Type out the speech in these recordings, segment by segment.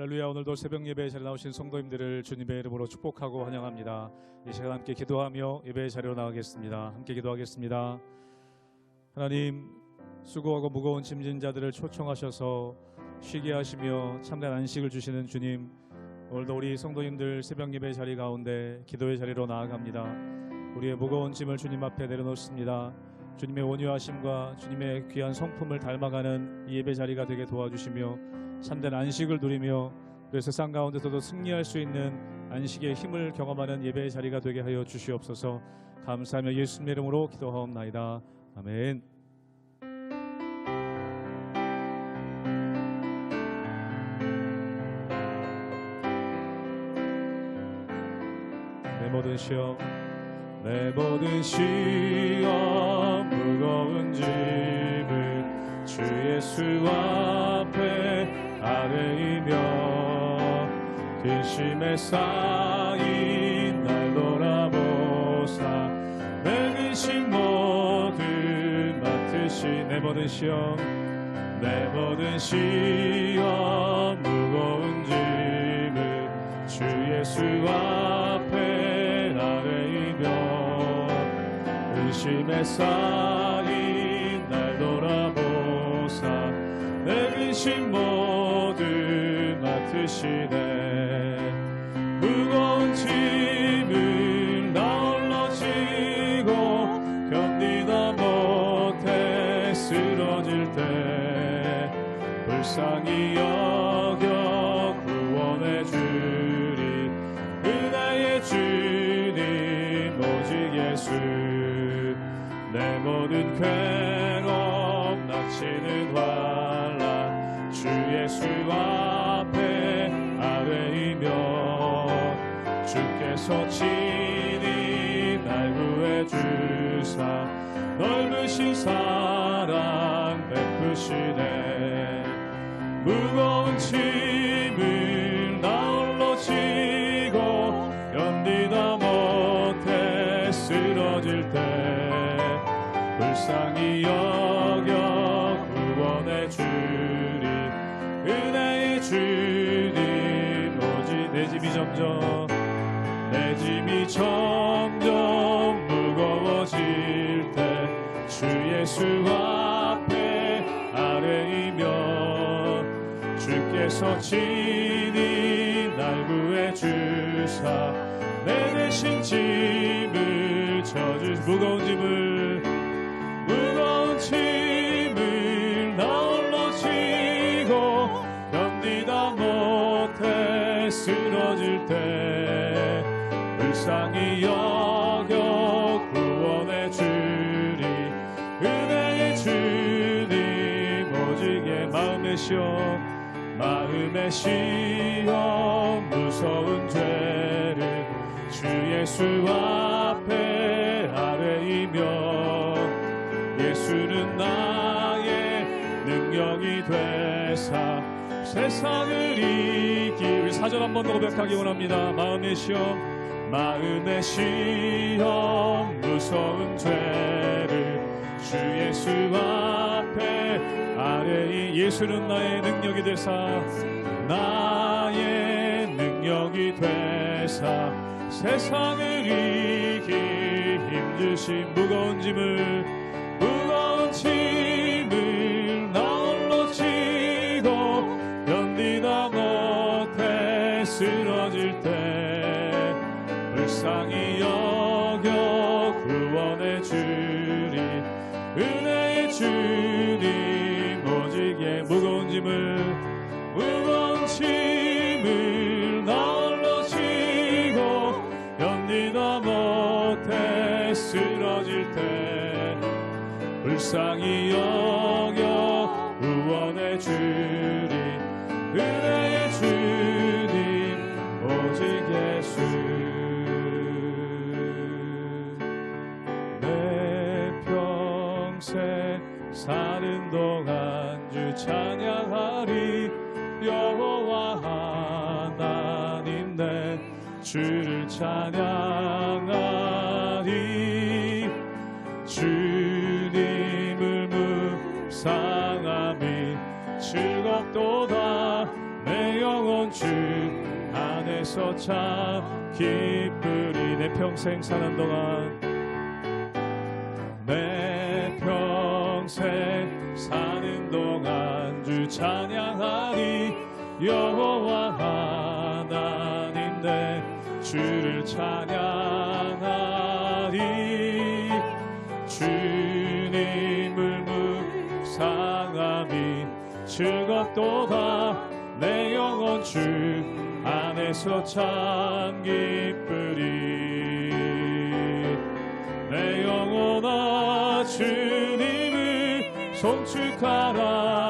할렐루야 오늘도 새벽 예배에 자리에 나오신 성도님들을 주님의 이름으로 축복하고 환영합니다. 이 시간 함께 기도하며 예배의 자리로 나가겠습니다. 함께 기도하겠습니다. 하나님 수고하고 무거운 짐진 자들을 초청하셔서 쉬게 하시며 참된 안식을 주시는 주님 오늘도 우리 성도님들 새벽 예배 자리 가운데 기도의 자리로 나아갑니다. 우리의 무거운 짐을 주님 앞에 내려놓습니다. 주님의 온유하심과 주님의 귀한 성품을 닮아가는 이 예배 자리가 되게 도와주시며 참된 안식을 누리며 그 세상 가운데서도 승리할 수 있는 안식의 힘을 경험하는 예배의 자리가 되게 하여 주시옵소서. 감사하며 예수님의 이름으로 기도하옵나이다. 아멘. 내 모든 시험 내 모든 시험 무거운 짐을 주 예수 앞 에 아뢰이며 근심에 쌓인 날 돌아보사 내 근심 모두 맡으시 내 모든 시험 내 모든 시험 무거운 짐을 주 예수 앞에 아뢰이며 근심에 쌓인 날 돌아보사 내 근심 모두 맡으시네 무거운 짐을 나 홀로 지고 견디다 못해 쓰러질 때 불쌍히 여겨 구원해 주리. 은혜의 주님 오직 예수. 내 모든 괴로움 닥치는 환 주사 넓으신 사랑 베푸시네. 무거운 짐을 나 홀로 지고 견디다 못해 쓰러질 때 불쌍히 여겨 구원해 주리. 은혜의 주님 오직 내 짐이 점점 내 짐이 점점 예수 앞에 아뢰이며 주께서 친히 날 구해 주사 내 대신 짐을 져주 무거운 짐을 시험 마음의 시험 무서운 죄를 주 예수 앞에 아뢰이며 예수는 나의 능력이 되사 세상을 이길 사전 한번 더 고백하기 원합니다. 마음의 시험 마음의 시험 무서운 죄를 주 예수 앞에 아뢰이 예수는 나의 능력이 되사 나의 능력이 되사 세상을 이길 힘드신 무거운 짐을 불쌍히 여겨 구원해 주리 은혜의 주님 오직 예수. 내 평생 사는 동안 주 찬양하리 여호와 하나님 내 주를 찬양하리. 주 주 안에서 참 기쁘리 내 평생 사는 동안. 내 평생 사는 동안 주 찬양하리 여호와 하나님 내 주를 찬양하리. 주님을 묵상함이 즐겁도다 내 영혼 주 안에서 참 기쁘리 내 영혼아 주님을 송축하라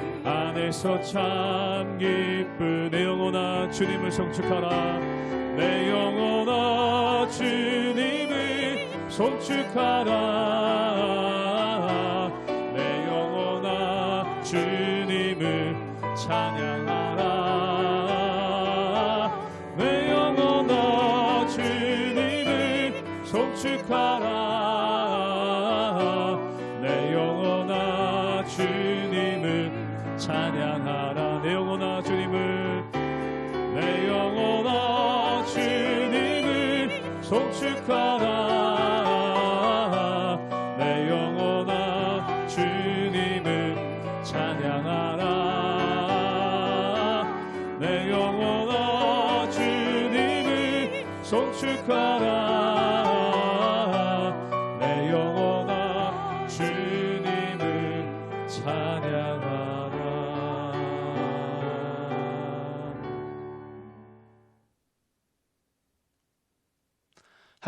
안에서 참 기쁘 내 영혼아 주님을 성축하라. 내 영혼아 주님을 송축하라. 내 영혼아 주님을 찬양하라. 내 영혼아 주님을 송축하라. 내 영혼아 주님을 찬양하라. 내 영혼아 주님을. 내 영혼아 주님을 송축하라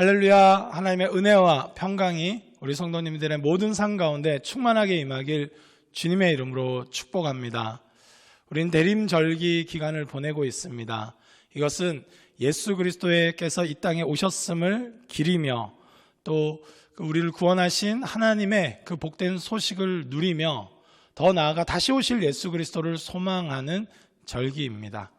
할렐루야 하나님의 은혜와 평강이 우리 성도님들의 모든 삶 가운데 충만하게 임하길 주님의 이름으로 축복합니다. 우린 대림절기 기간을 보내고 있습니다. 이것은 예수 그리스도께서 이 땅에 오셨음을 기리며 또그 우리를 구원하신 하나님의 그 복된 소식을 누리며 더 나아가 다시 오실 예수 그리스도를 소망하는 절기입니다.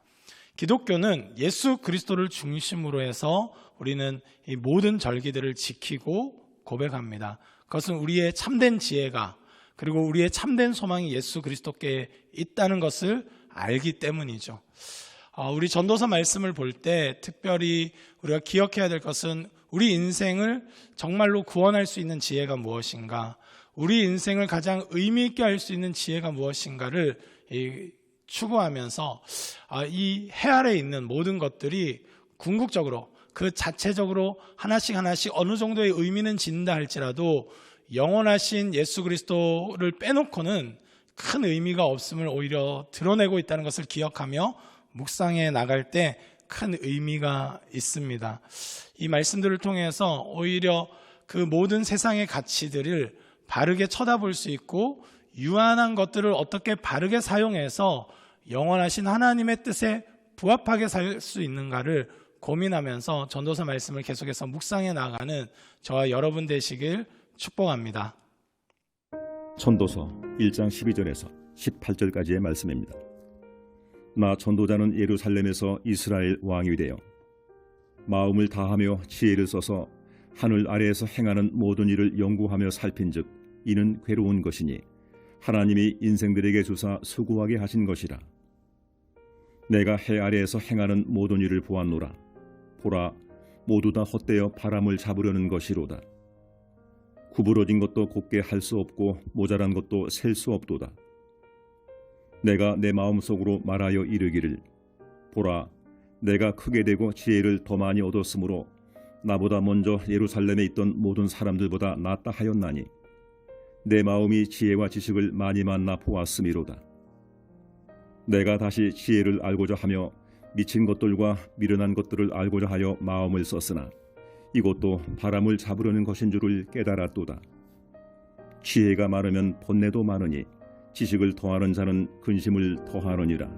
기독교는 예수 그리스도를 중심으로 해서 우리는 이 모든 절기들을 지키고 고백합니다. 그것은 우리의 참된 지혜가 그리고 우리의 참된 소망이 예수 그리스도께 있다는 것을 알기 때문이죠. 어, 우리 전도서 말씀을 볼 때 특별히 우리가 기억해야 될 것은 우리 인생을 정말로 구원할 수 있는 지혜가 무엇인가, 우리 인생을 가장 의미 있게 할 수 있는 지혜가 무엇인가를 이, 추구하면서 아, 이해 아래 있는 모든 것들이 궁극적으로 그 자체적으로 하나씩 하나씩 어느 정도의 의미는 진다 할지라도 영원하신 예수 그리스도를 빼놓고는 큰 의미가 없음을 오히려 드러내고 있다는 것을 기억하며 묵상해 나갈 때 큰 의미가 있습니다. 이 말씀들을 통해서 오히려 그 모든 세상의 가치들을 바르게 쳐다볼 수 있고 유한한 것들을 어떻게 바르게 사용해서 영원하신 하나님의 뜻에 부합하게 살 수 있는가를 고민하면서 전도서 말씀을 계속해서 묵상해 나가는 저와 여러분 되시길 축복합니다. 전도서 1장 12절에서 18절까지의 말씀입니다. 나 전도자는 예루살렘에서 이스라엘 왕이 되어 마음을 다하며 지혜를 써서 하늘 아래에서 행하는 모든 일을 연구하며 살핀즉 이는 괴로운 것이니 하나님이 인생들에게 주사 수고하게 하신 것이라. 내가 해 아래에서 행하는 모든 일을 보았노라. 보라, 모두 다 헛되어 바람을 잡으려는 것이로다. 구부러진 것도 곱게 할 수 없고 모자란 것도 셀 수 없도다. 내가 내 마음속으로 말하여 이르기를 보라 내가 크게 되고 지혜를 더 많이 얻었으므로 나보다 먼저 예루살렘에 있던 모든 사람들보다 낫다 하였나니 내 마음이 지혜와 지식을 많이 만나 보았음이로다. 내가 다시 지혜를 알고자 하며 미친 것들과 미련한 것들을 알고자 하여 마음을 썼으나 이것도 바람을 잡으려는 것인 줄을 깨달았도다. 지혜가 많으면 번뇌도 많으니 지식을 더하는 자는 근심을 더하느니라.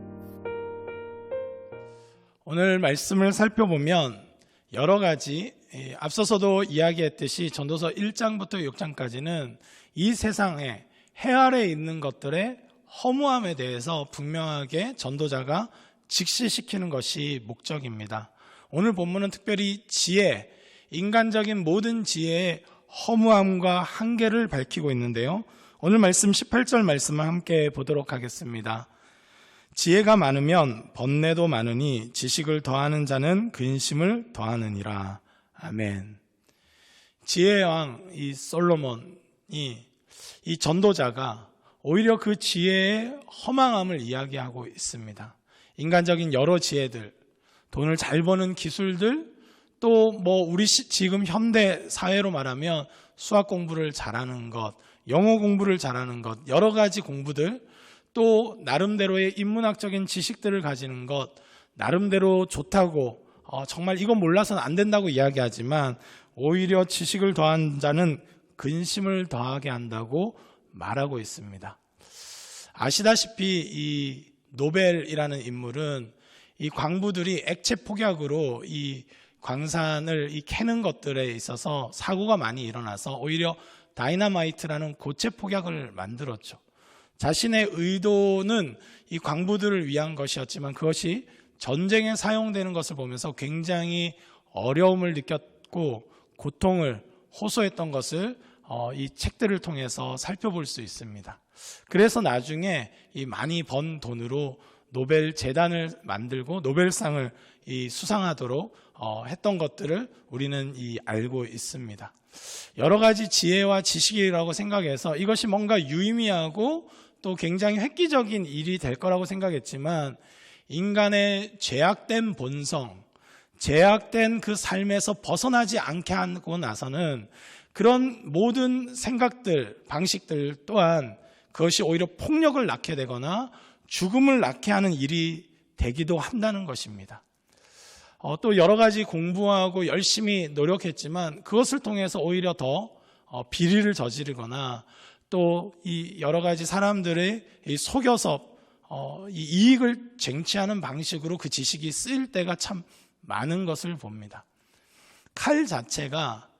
오늘 말씀을 살펴보면 여러 가지 예, 앞서서도 이야기했듯이 전도서 1장부터 6장까지는 이 세상에 해 아래 있는 것들의 허무함에 대해서 분명하게 전도자가 직시시키는 것이 목적입니다. 오늘 본문은 특별히 지혜, 인간적인 모든 지혜의 허무함과 한계를 밝히고 있는데요. 오늘 말씀 18절 말씀을 함께 보도록 하겠습니다. 지혜가 많으면 번뇌도 많으니 지식을 더하는 자는 근심을 더하느니라. 아멘. 지혜의 왕 이 솔로몬이 이 전도자가 오히려 그 지혜의 허망함을 이야기하고 있습니다. 인간적인 여러 지혜들, 돈을 잘 버는 기술들, 또 뭐 우리 시- 지금 현대 사회로 말하면 수학 공부를 잘하는 것, 영어 공부를 잘하는 것, 여러 가지 공부들, 또 나름대로의 인문학적인 지식들을 가지는 것, 나름대로 좋다고 어, 정말 이건 몰라서는 안 된다고 이야기하지만 오히려 지식을 더한 자는 근심을 더하게 한다고 말하고 있습니다. 아시다시피 이 노벨이라는 인물은 이 광부들이 액체 폭약으로 이 광산을 이 캐는 것들에 있어서 사고가 많이 일어나서 오히려 다이나마이트라는 고체 폭약을 만들었죠. 자신의 의도는 이 광부들을 위한 것이었지만 그것이 전쟁에 사용되는 것을 보면서 굉장히 어려움을 느꼈고 고통을 호소했던 것을 어, 이 책들을 통해서 살펴볼 수 있습니다. 그래서 나중에 이 많이 번 돈으로 노벨 재단을 만들고 노벨상을 이 수상하도록 어, 했던 것들을 우리는 이 알고 있습니다. 여러 가지 지혜와 지식이라고 생각해서 이것이 뭔가 유의미하고 또 굉장히 획기적인 일이 될 거라고 생각했지만 인간의 죄악된 본성, 제약된 그 삶에서 벗어나지 않게 하고 나서는 그런 모든 생각들, 방식들 또한 그것이 오히려 폭력을 낳게 되거나 죽음을 낳게 하는 일이 되기도 한다는 것입니다. 어, 또 여러 가지 공부하고 열심히 노력했지만 그것을 통해서 오히려 더 어, 비리를 저지르거나 또 이 여러 가지 사람들의 이 속여서 어, 이 이익을 쟁취하는 방식으로 그 지식이 쓰일 때가 참 많은 것을 봅니다. 칼 자체가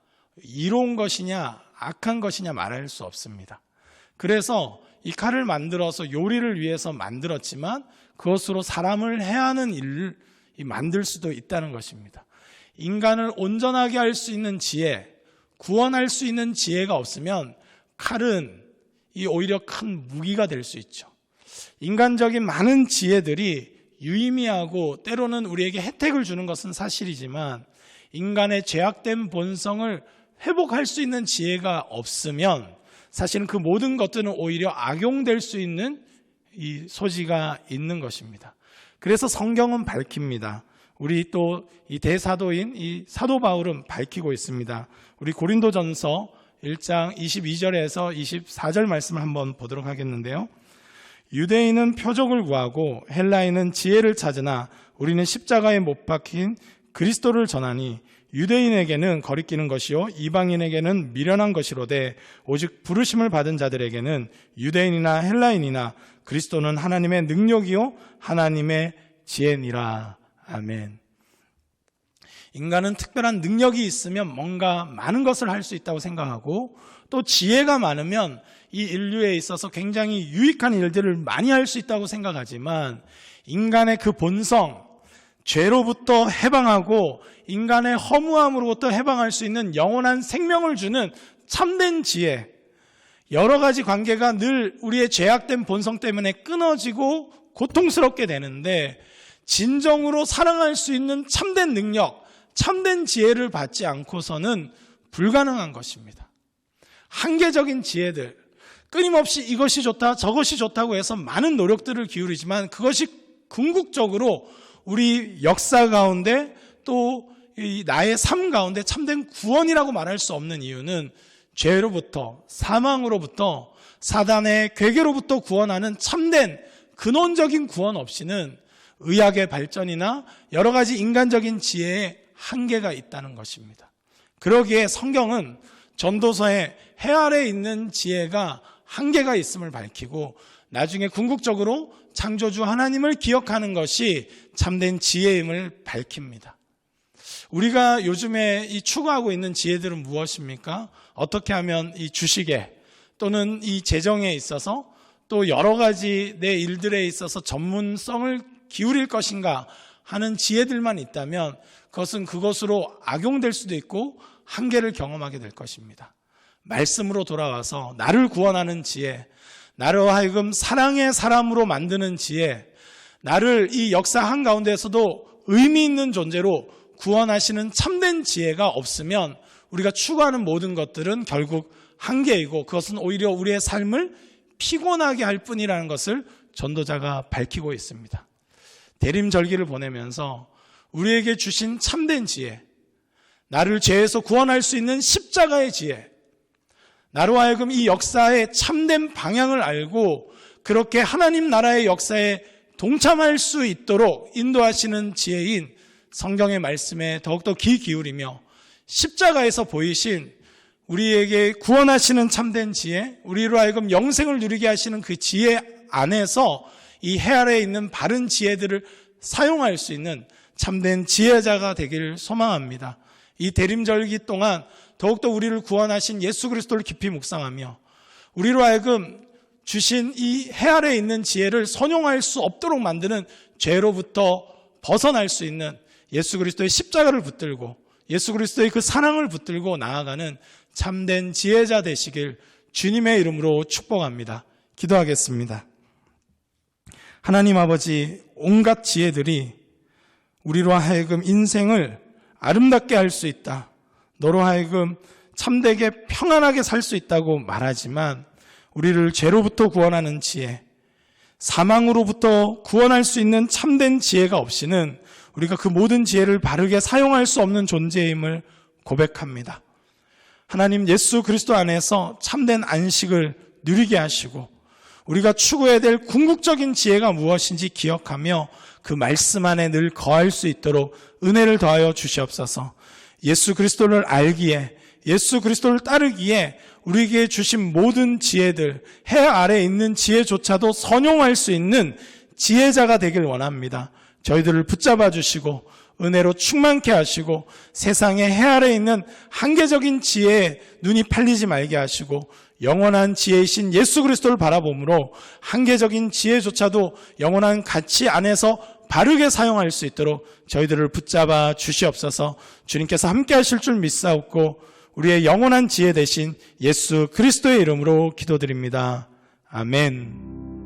이로운 것이냐 악한 것이냐 말할 수 없습니다. 그래서 이 칼을 만들어서 요리를 위해서 만들었지만 그것으로 사람을 해하는 일을 이 만들 수도 있다는 것입니다. 인간을 온전하게 할 수 있는 지혜, 구원할 수 있는 지혜가 없으면 칼은 이 오히려 큰 무기가 될 수 있죠. 인간적인 많은 지혜들이 유의미하고 때로는 우리에게 혜택을 주는 것은 사실이지만 인간의 죄악된 본성을 회복할 수 있는 지혜가 없으면 사실은 그 모든 것들은 오히려 악용될 수 있는 이 소지가 있는 것입니다. 그래서 성경은 밝힙니다. 우리 또 이 대사도인 이 사도 바울은 밝히고 있습니다. 우리 고린도전서 1장 22절에서 24절 말씀을 한번 보도록 하겠는데요. 유대인은 표적을 구하고 헬라인은 지혜를 찾으나 우리는 십자가에 못 박힌 그리스도를 전하니 유대인에게는 거리끼는 것이요 이방인에게는 미련한 것이로되 오직 부르심을 받은 자들에게는 유대인이나 헬라인이나 그리스도는 하나님의 능력이요 하나님의 지혜니라 아멘. 인간은 특별한 능력이 있으면 뭔가 많은 것을 할 수 있다고 생각하고 또 지혜가 많으면 이 인류에 있어서 굉장히 유익한 일들을 많이 할 수 있다고 생각하지만 인간의 그 본성, 죄로부터 해방하고 인간의 허무함으로부터 해방할 수 있는 영원한 생명을 주는 참된 지혜. 여러 가지 관계가 늘 우리의 죄악된 본성 때문에 끊어지고 고통스럽게 되는데 진정으로 사랑할 수 있는 참된 능력, 참된 지혜를 받지 않고서는 불가능한 것입니다. 한계적인 지혜들, 끊임없이 이것이 좋다, 저것이 좋다고 해서 많은 노력들을 기울이지만 그것이 궁극적으로 우리 역사 가운데 또이 나의 삶 가운데 참된 구원이라고 말할 수 없는 이유는 죄로부터 사망으로부터 사단의 괴계로부터 구원하는 참된 근원적인 구원 없이는 의학의 발전이나 여러 가지 인간적인 지혜에 한계가 있다는 것입니다. 그러기에 성경은 전도서에 해 아래 있는 지혜가 한계가 있음을 밝히고 나중에 궁극적으로 창조주 하나님을 기억하는 것이 참된 지혜임을 밝힙니다. 우리가 요즘에 이 추구하고 있는 지혜들은 무엇입니까? 어떻게 하면 이 주식에 또는 이 재정에 있어서 또 여러 가지 내 일들에 있어서 전문성을 기울일 것인가 하는 지혜들만 있다면 그것은 그것으로 악용될 수도 있고 한계를 경험하게 될 것입니다. 말씀으로 돌아와서 나를 구원하는 지혜, 나를 하여금 사랑의 사람으로 만드는 지혜, 나를 이 역사 한가운데에서도 의미 있는 존재로 구원하시는 참된 지혜가 없으면 우리가 추구하는 모든 것들은 결국 한계이고 그것은 오히려 우리의 삶을 피곤하게 할 뿐이라는 것을 전도자가 밝히고 있습니다. 대림절기를 보내면서 우리에게 주신 참된 지혜, 나를 죄에서 구원할 수 있는 십자가의 지혜, 나로 하여금 이 역사의 참된 방향을 알고 그렇게 하나님 나라의 역사에 동참할 수 있도록 인도하시는 지혜인 성경의 말씀에 더욱더 귀 기울이며 십자가에서 보이신 우리에게 구원하시는 참된 지혜, 우리로 하여금 영생을 누리게 하시는 그 지혜 안에서 이 해 아래에 있는 바른 지혜들을 사용할 수 있는 참된 지혜자가 되기를 소망합니다. 이 대림절기 동안 더욱더 우리를 구원하신 예수 그리스도를 깊이 묵상하며 우리로 하여금 주신 이 해 아래에 있는 지혜를 선용할 수 없도록 만드는 죄로부터 벗어날 수 있는 예수 그리스도의 십자가를 붙들고 예수 그리스도의 그 사랑을 붙들고 나아가는 참된 지혜자 되시길 주님의 이름으로 축복합니다. 기도하겠습니다. 하나님 아버지 온갖 지혜들이 우리로 하여금 인생을 아름답게 할 수 있다. 너로 하여금 참되게 평안하게 살 수 있다고 말하지만 우리를 죄로부터 구원하는 지혜, 사망으로부터 구원할 수 있는 참된 지혜가 없이는 우리가 그 모든 지혜를 바르게 사용할 수 없는 존재임을 고백합니다. 하나님 예수 그리스도 안에서 참된 안식을 누리게 하시고 우리가 추구해야 될 궁극적인 지혜가 무엇인지 기억하며 그 말씀 안에 늘 거할 수 있도록 은혜를 더하여 주시옵소서. 예수 그리스도를 알기에 예수 그리스도를 따르기에 우리에게 주신 모든 지혜들 해 아래 있는 지혜조차도 선용할 수 있는 지혜자가 되길 원합니다. 저희들을 붙잡아 주시고 은혜로 충만케 하시고 세상의 해 아래 있는 한계적인 지혜에 눈이 팔리지 말게 하시고 영원한 지혜이신 예수 그리스도를 바라봄으로 한계적인 지혜조차도 영원한 가치 안에서 바르게 사용할 수 있도록 저희들을 붙잡아 주시옵소서 주님께서 함께 하실 줄 믿사옵고 우리의 영원한 지혜 대신 예수 그리스도의 이름으로 기도드립니다. 아멘.